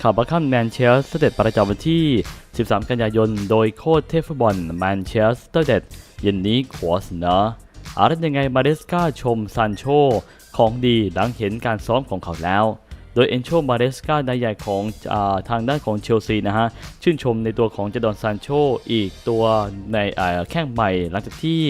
ข่าวบัคคัมแมนเชสเตอร์เดดประจำวันที่ 13 กันยายน โดยโค้ชเทพฟุตบอลแมนเชสเตอร์เดดเย็นนี้ขวเสนออะไรยังไงมาเดสกาชมซานโชของดีหลังเห็นการซ้อมของเขาแล้ว โดยเอนโชมาเดสกานายใหญ่ของอาทางด้านของเชลซีนะฮะ ชื่นชมในตัวของเจดอนซานโชอีกตัวในแข้งใหม่ หลังจากที่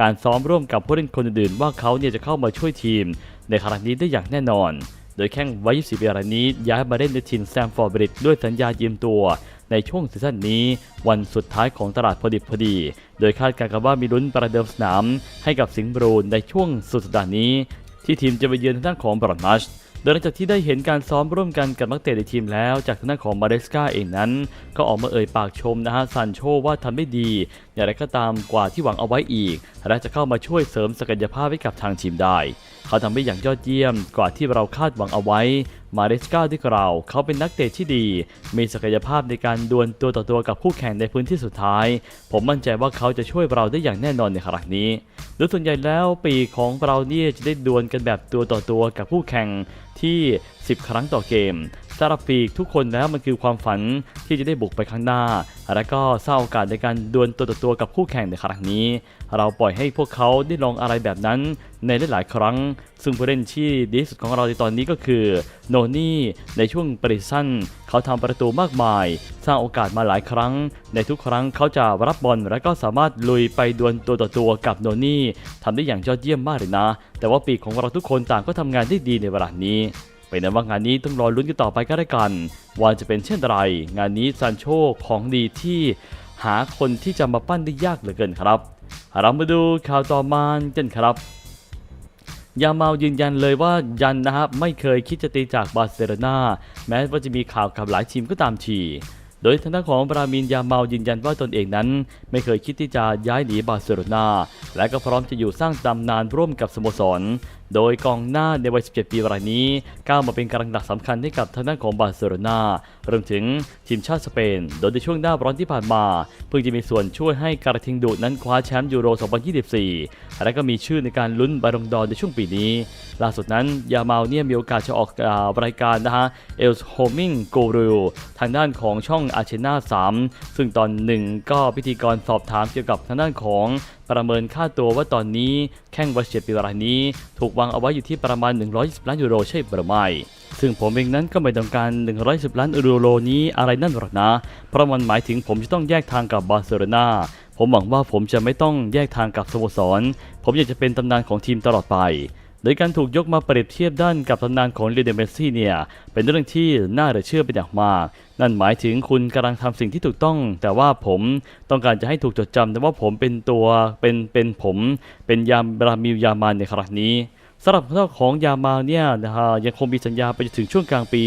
การซ้อมร่วมกับผู้เล่นคนอื่นๆ ว่าเขาเนี่ยจะเข้ามาช่วยทีม ในครั้งนี้ได้อย่างแน่นอน โดยแข้งวัย 24 ปีรายนี้ย้ายมาเล่นในทีมแซมฟอร์ดบริดด้วยสัญญายืมตัว ในช่วงซีซั่นนี้ วันสุดท้ายของตลาดพอดิบพอดี โดยคาดการณ์กันว่ามีลุ้นประเดิมสนามให้กับสิงห์บรูนในช่วงสุดสัปดาห์นี้ ที่ทีมจะไปเยือนทางด้านของบรอนมัชโดยหลังจากที่ได้เห็นการซ้อมร่วมกันกับนักเตะในทีมแล้วจากทางด้านของมาเดสกาเองนั้น ก็ออกมาเอ่ยปากชมนะฮะซันโชว่าทำได้ดี อย่างไรก็ตามกว่าที่หวังเอาไว้อีก และจะเข้ามาช่วยเสริมศักยภาพให้กับทางทีมได้ เขาทำได้อย่างยอดเยี่ยมกว่าที่เราคาดหวังเอาไว้ มาเรสกาที่เราเขาเป็นนักเตะที่ดี มีศักยภาพในการดวลตัวต่อตัวกับคู่แข่งในพื้นที่สุดท้าย ผมมั่นใจว่าเขาจะช่วยเราได้อย่างแน่นอนในครั้งนี้ โดยส่วนใหญ่แล้วปีของเราเนี่ยจะได้ดวลกันแบบตัวต่อตัวกับคู่แข่งที่ 10 ครั้งต่อเกม สำหรับปีกทุกคนแล้วมันคือความฝันที่จะได้บุกไปข้างหน้า และก็สร้างโอกาสในการดวลตัวต่อตัวกับคู่แข่งในครั้งนี้ เราปล่อยให้พวกเขาได้ลองอะไรแบบนั้นในหลายๆครั้ง ซึ่งผู้เล่นที่ดีที่สุดของเราในตอนนี้ก็คือโนนี่ในช่วงปริสั้นเขาทำประตูมากมาย สร้างโอกาสมาหลายครั้ง ในทุกครั้งเขาจะรับบอลและก็สามารถลุยไปดวลตัวต่อตัวกับโนนี่ทำได้อย่างยอดเยี่ยมมากเลยนะ แต่ว่าปีกของเราทุกคนต่างก็ทำงานได้ดีในเวลานี้ เป็นนั้นว่างานนี้ต้องรอลุ้นกันต่อไปก็ได้กัน ว่าจะเป็นเช่นไร งานนี้ซานโชของดีที่หาคนที่จะมาปั้นได้ยากเหลือเกินครับ เรามาดูข่าวต่อมากันครับยาเมายืนยันเลยว่ายันนะครับไม่เคยคิดจะตีจากบาร์เซโลนาแม้ว่าจะมีข่าวกับหลายทีมก็ตามทีโดยทางด้านของบรามินยาเมายืนยันว่าตนเองนั้น ไม่เคยคิดที่จะย้ายหนีบาร์เซโลนาและก็พร้อมจะอยู่สร้างตำนานร่วมกับสโมสรโดยกองหน้าในวัย 17 ปีรายนี้ ก้าวมาเป็นกำลังหลักสำคัญให้กับทางด้านของบาร์เซโลนารวมถึงทีมชาติสเปน โดยในช่วงหน้าร้อนที่ผ่านมา เพิ่งจะมีส่วนช่วยให้การทิงดูดนั้นคว้าแชมป์ยูโร 2024 และก็มีชื่อในการลุ้นบาลงดอร์ในช่วงปีนี้ ล่าสุดนั้นยามาเนี่ยมีโอกาสจะออกอรายการนะฮะเอลส์โฮมิงโกรูทางด้านของช่องอาเชนา3ซึ่งตอนหนึ่งก็พิธีกรสอบถามเกี่ยวกับทางด้านของประเมินค่าตัวว่าตอนนี้แข้งวัยเชียปีรายนี้ ถูกวางเอาไว้อยู่ที่ประมาณ 120 ล้านยูโรใช่หรือไม่ซึ่งผมเองนั้นก็ไม่ต้องการ 110 ล้านยูโรนี้อะไรนั่นหรอกนะ เพราะมันหมายถึงผมจะต้องแยกทางกับบาร์เซโลนาผมหวังว่าผมจะไม่ต้องแยกทางกับสโมสร ผมอยากจะเป็นตำนานของทีมตลอดไป โดยการถูกยกมาเปรียบเทียบด้านกับตำนานของเลเดเมซี่เนี่ยเป็นเรื่องที่น่าเหลือเชื่อเป็นอย่างมาก นั่นหมายถึงคุณกำลังทำสิ่งที่ถูกต้อง แต่ว่าผมต้องการจะให้ถูกจดจำแต่ว่าผมเป็นตัวเป็นเป็นผมเป็นยามรามิลยามานในครั้งนี้สำหรับเจ้าของยามาเนี่ยนะฮะยังคงมีสัญญาไปจนถึงช่วงกลางปี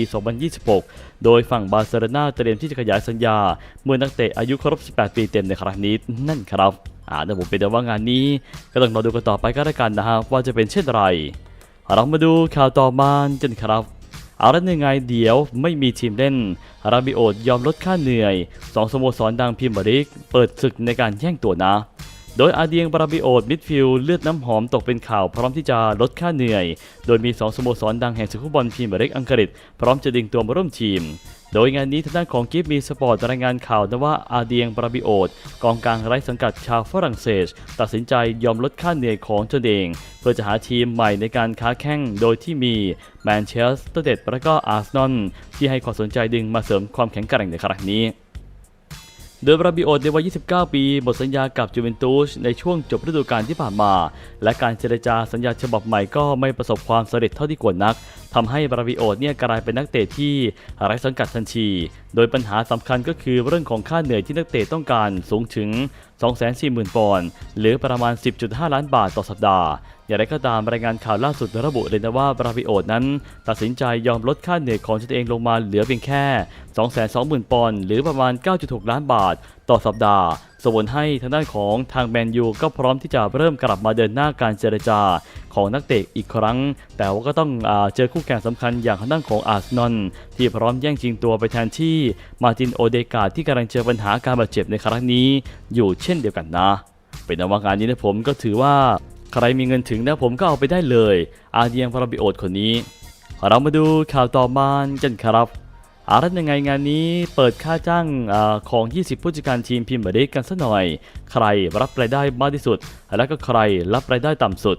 2026 โดยฝั่งบาร์เซโลนาเตรียมที่จะขยายสัญญา เมื่อนักเตะอายุครบ 18 ปีเต็มในครั้งนี้นั่นครับ อ่าแต่ผมเป็นแต่ว่างานนี้ก็ต้องรอดูกันต่อไปก็แล้วกันนะฮะว่าจะเป็นเช่นไรเรามาดูข่าวต่อมากันครับเอาละยังไงเดี๋ยวไม่มีทีมเล่น ราบิโอดยอมลดค่าเหนื่อยสองสโมสรดังพิมบริก เปิดศึกในการแย่งตัวนะ โดยอาเดียงบราบิโอดมิดฟิลเลือดน้ำหอมตกเป็นข่าวพร้อมที่จะลดค่าเหนื่อย โดยมี 2 สโมสรดังแห่งศึกฟุตบอลพรีเมียร์ลีกอังกฤษ พร้อมจะดึงตัวมาร่วมทีมโดยงานนี้ทางด้านของกิฟมีสปอร์ตรายงานข่าวนะว่าอาเดียงบราบิโอดกองกลางไร้สังกัดชาวฝรั่งเศส ตัดสินใจยอมลดค่าเหนื่อยของตนเอง เพื่อจะหาทีมใหม่ในการค้าแข่งโดยที่มีแมนเชสเตอร์เดดและก็อาร์เซนอลที่ให้ความสนใจดึงมาเสริมความแข็งแกร่งในครั้งนี้ โดยบราบิโอในวัย 29 ปีหมดสัญญากับจูเวนตุสในช่วงจบฤดูกาลที่ผ่านมา และการเจรจาสัญญาฉบับใหม่ก็ไม่ประสบความสำเร็จเท่าที่ควรนัก ทำให้บราบิโอเนี่ยกลายเป็นนักเตะที่ไร้สังกัดทันที โดยปัญหาสำคัญก็คือเรื่องของค่าเหนื่อยที่นักเตะต้องการสูงถึง 240,000 ปอนด์หรือประมาณ 10.5 ล้านบาทต่อสัปดาห์ อย่างไรก็ตามรายงานข่าวล่าสุดระบุเลยนะว่าบราบิโอนั้น ตัดสินใจยอมลดค่าเหนื่อยของตนเองลงมาเหลือเพียงแค่ 220,000 ปอนด์หรือประมาณ 9.6 ล้านบาท ต่อสัปดาห์ส่งผลให้ทางด้านของทางแมนยูก็พร้อมที่จะเริ่มกลับมาเดินหน้าการเจรจาของนักเตะอีกครั้ง แต่ว่าก็ต้องอเจอคู่แข่งสำคัญอย่างทางด้านของอาร์เซนอลที่พร้อมแย่งชิงตัวไปแทนที่มาตินโอเดกาที่กำลังเจอปัญหาการบาดเจ็บในครั้งนี้อยู่เช่นเดียวกันนะ เป็นนว่างานนี้นะผมก็ถือว่าใครมีเงินถึงนะผมก็เอาไปได้เลย อาเดียงพาราบิโอดคนนี้ เรามาดูข่าวต่อมากันครับ อารัตยังไงงานนี้เปิดค่าจ้างอของ 20 ผู้จัดการทีมพิมพ์บริกกันสักหน่อย ใครรับรายได้มากที่สุด และก็ใครรับรายได้ต่ำสุด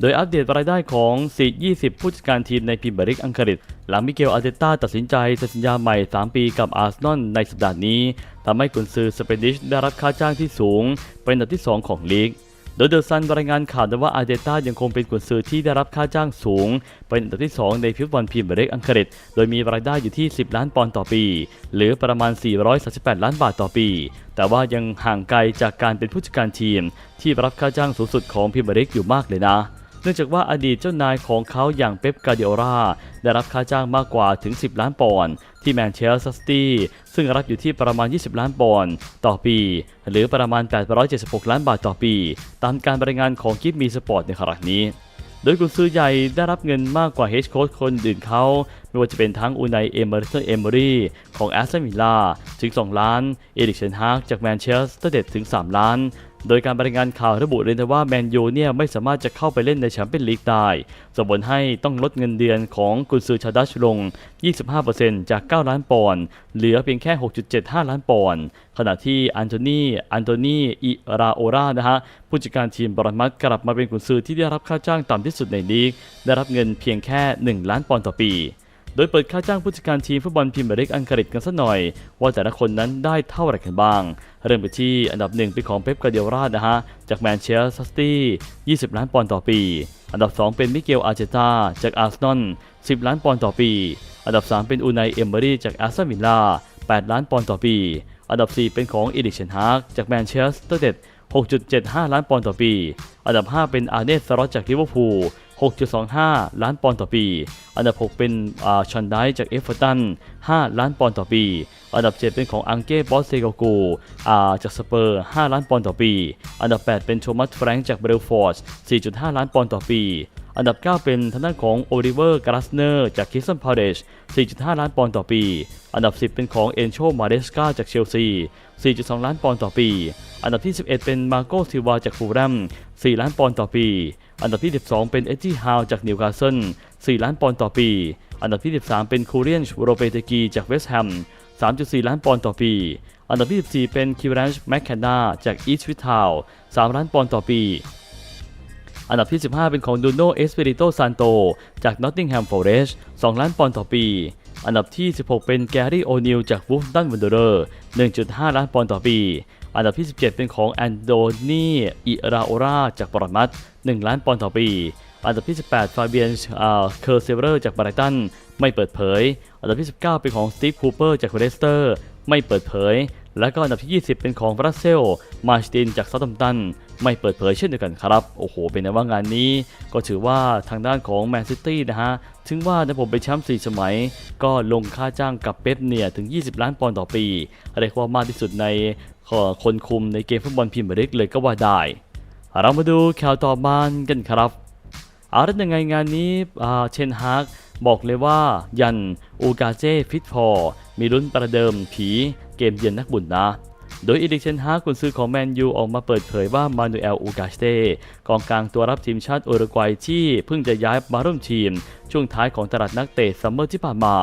โดยอัปเดตรายได้ของซี20 ผู้จัดการทีมในพิมพ์บริกอังกฤษ หลังมิเกลอาร์เตต้าตัดสินใจเซ็นสัญญาใหม่ 3 ปีกับอาร์เซนอลในสัปดาห์นี้ทำให้กุนซือสเปนดิชได้รับค่าจ้างที่สูง เป็นอันดับที่ 2 ของลีก โดยเดอะซันรายงานข่าวว่าอาร์เตต้ายังคงเป็นกุนซือที่ได้รับค่าจ้างสูง เป็นอันดับที่ 2 ในฟุตบอลพรีเมียร์ลีกอังกฤษ โดยมีรายได้อยู่ที่ 10 ล้านปอนด์ต่อปี หรือประมาณ 438 ล้านบาทต่อปี แต่ว่ายังห่างไกลจากการเป็นผู้จัดการทีม ที่รับค่าจ้างสูงสุดของพรีเมียร์ลีกอยู่มากเลยนะ นื่องจากว่าอดีตเจ้านายของเขาอย่างเป๊ปกาเดโอราได้รับค่าจ้างมากกว่าถึง 10 ล้านปอนด์ที่แมนเชสเตอร์ซิตี้ซึ่งรับอยู่ที่ประมาณ 20 ล้านปอนด์ต่อปี หรือประมาณ 876 ล้านบาทต่อปี ตามการบรายงานของกิฟมีสปอร์ตในขณะนี้โดยกุนซือใหญ่ได้รับเงินมากกว่าเฮดโค้ชคนอื่นเขา ไม่ว่าจะเป็นทั้งอูไนเอเมอร์เซเอมอรี่ของแอสตันวิลล่าถึง 2 ล้าน เอริกเชนฮากจากแมนเชสเตอร์เดดถึง 3 ล้าน โดยการรายงานข่าวระบุเลยนะว่าแมนยูเนี่ยไม่สามารถจะเข้าไปเล่นในแชมเปี้ยนลีกได้ส่งผลให้ต้องลดเงินเดือนของกุนซือชาดัชลง 25%จาก 9 ล้านปอนด์เหลือเพียงแค่ 6.75 ล้านปอนด์ขณะที่อันโทนีอันโทนีอิราโอรานะฮะผู้จัดการทีมบรอนมัดกลับมาเป็นกุนซือที่ได้รับค่าจ้างต่ำที่สุดในลีก ได้รับเงินเพียงแค่ 1 ล้านปอนด์ต่อปี โดยเปิดค่าจ้างผู้จัดการทีมฟุตบอลพรีเมียร์ลีกอังกฤษกันสักหน่อย ว่าแต่ละคนนั้นได้เท่าไหร่กันบ้าง เริ่มไปที่อันดับหนึ่งเป็นของเป๊ปกาเดียรานะฮะ จากแมนเชสเตอร์ซิตี้20 ล้านปอนด์ต่อปี อันดับ 2 เป็นมิเกลอาร์เจตาจากอาร์เซนอล10 ล้านปอนด์ต่อปี อันดับ 3 เป็นอูไนเอมเบอรี่จากแอสตันวิลล่า8 ล้านปอนด์ต่อปี อันดับ 4 เป็นของอีดิเชนฮากจากแมนเชสเตอร์เดด6.75 ล้านปอนด์ต่อปี อันดับ 5 เป็นอาร์เนสซารอจากลิเวอร์พูล 6.25 ล้านปอนด์ต่อปี อันดับ 6 เป็นชอนไดจากเอฟเวอร์ตัน 5 ล้านปอนด์ต่อปี อันดับ 7 เป็นของอังเก้บอสเซโกกูจากสเปอร์ 5 ล้านปอนด์ต่อปี อันดับ 8 เป็นโทมัสแฟรงค์จากเบลฟอร์ด4.5 ล้านปอนด์ต่อปี อันดับ 9 เป็นทางด้านของโอลิเวอร์กราสเนอร์จากคิสตันพาเลช4.5 ล้านปอนด์ต่อปี อันดับ 10 เป็นของเอนโชมาเดสกาจากเชลซี 4.2 ล้านปอนด์ต่อปี อันดับที่ 11 เป็นมาโกซิวาจากฟูแลม4 ล้านปอนด์ต่อปี อันดับที่ 12 เป็นเอจจี้ฮาวจากนิวคาสเซิล4 ล้านปอนด์ต่อปี อันดับที่ 13 เป็นคูเรียนโรเปเตกีจากเวสต์แฮม 3.4 ล้านปอนด์ต่อปี อันดับที่ 14 เป็นคิวรันช์แมคแคนนาจากอีสต์วิททาว3ล้านปอนด์ต่อปี อันดับที่ 15 เป็นของดูโนเอสเปริโตซานโตจากนอตติงแฮมฟอเรสต์2ล้านปอนด์ต่อปี อันดับที่ 16 เป็นแกรี่โอนิลจากวูฟตันวันเดอร์1.5 ล้านปอนด์ต่อปี อันดับที่ 17 เป็นของแอนโดนีอิราโอราจากบรอดมัต1ล้านปอนด์ต่อปี อันดับที่ 18 ฟาเบียนเคอร์เซเวอร์จากบรตันไม่เปิดเผย อันดับที่ 19 เป็นของสตีฟคูเปอร์จากเลสเตอร์ไม่เปิดเผย และก็อันดับที่ 20 เป็นของบรัสเซล มาร์ชตินจากซาตัมตัน ไม่เปิดเผยเช่นเดียวกันครับ โอ้โห เป็นไงว่างานนี้ ก็ถือว่าทางด้านของแมนซิตี้นะฮะ ถึงว่านะผมเป็นแชมป์4สมัย ก็ลงค่าจ้างกับเป๊ปเนี่ย ถึง 20 ล้านปอนด์ต่อปี เรียกว่ามากที่สุดใน คนคุมในเกมฟุตบอลพรีเมียร์ลีกเลยก็ว่าได้ เรามาดูข่าวต่อมากันครับเอาละยังไงงานนี้เชนฮากบอกเลยว่า ยันอูกาเจฟิตพอ มีลุ้นประเดิมผีเกมเยือนนักบุญนะ โดยอีดิกเชนฮากกุนซื้อของแมนยูออกมาเปิดเผยว่ามานูเอลอูกาเตกองกลางตัวรับทีมชาติอุรุกวัยที่เพิ่งจะย้ายมาร่วมทีมช่วงท้ายของตลาดนักเตะซัมเมอร์ที่ผ่านมา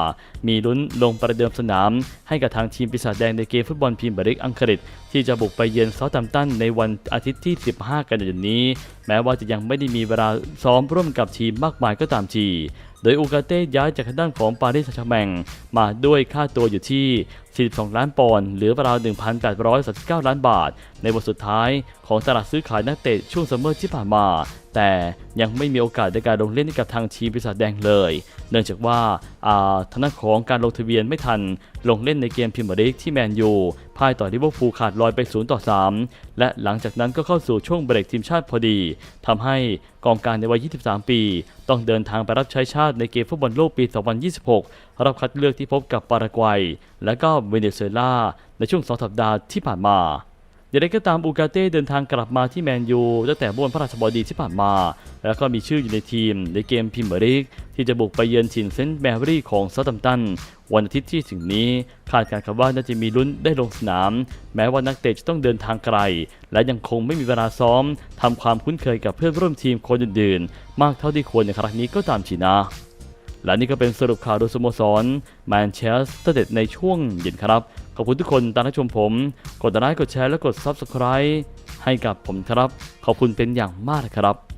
มีลุ้นลงประเดิมสนาม ให้กับทางทีมปีศาจแดงในเกมฟุตบอลพรีเมียร์ลีกอังกฤษ ที่จะบุกไปเยือนเซาท์แฮมป์ตันในวันอาทิตย์ที่ 15 กันยายนนี้ แม้ว่าจะยังไม่ได้มีเวลาซ้อมร่วมกับทีมมากมายก็ตามทีโดยอูกาเต้ย้ายจากทางด้านของปารีสแซงต์แชร์แมงมาด้วยค่าตัวอยู่ที่ 42 ล้านปอนด์หรือราว 1,839 ล้านบาท ในวันสุดท้ายของตลาดซื้อขายนักเตะช่วงซัมเมอร์ที่ผ่านมา แต่ยังไม่มีโอกาสในการลงเล่นให้กับทางทีมปีศาจแดงเลย เนื่องจากว่าทางด้าของการลงทะเบียนไม่ทันลงเล่นในเกมพรีเมียร์ลีกที่แมนยูพ่ายต่อลิเวอร์พูลขาดลอยไป0ต่อ3และหลังจากนั้นก็เข้าสู่ช่วงเบรกทีมชาติพอดีทำให้กองกางในวัย 23 ปี ต้องเดินทางไปรับใช้ชาติในเกมฟุตบอลโลกปี 2026รอบคัดเลือกที่พบกับปารากวัย และก็เวเนซุเอลาในช่วง 2 สัปดาห์ที่ผ่านมา อย่างไรก็ตามอูกาเต้เดินทางกลับมาที่แมนยูตั้งแต่เมื่อวันพระราชบดีที่ผ่านมา แล้วก็มีชื่ออยู่ในทีมในเกมพรีเมียร์ลีกที่จะบุกไปเยือนถิ่นเซนต์แมรี่ของซาตัมตัน วันอาทิตย์ที่ถึงนี้คาดการณ์ครับว่าน่าจะมีลุ้นได้ลงสนาม แม้ว่านักเตะจะต้องเดินทางไกล และยังคงไม่มีเวลาซ้อมทำความคุ้นเคยกับเพื่อนร่วมทีมคนอื่นๆ มากเท่าที่ควรในครั้งนี้ก็ตามทีนะและนี่ก็เป็นสรุปข่าวโดยสโมสรแมนเชสเตอร์เดในช่วงเย็นครับ ขอบคุณทุกคนตามรับชมผม กดไลค์กดแชร์และกด Subscribe ให้กับผมครับ ขอบคุณเป็นอย่างมากครับ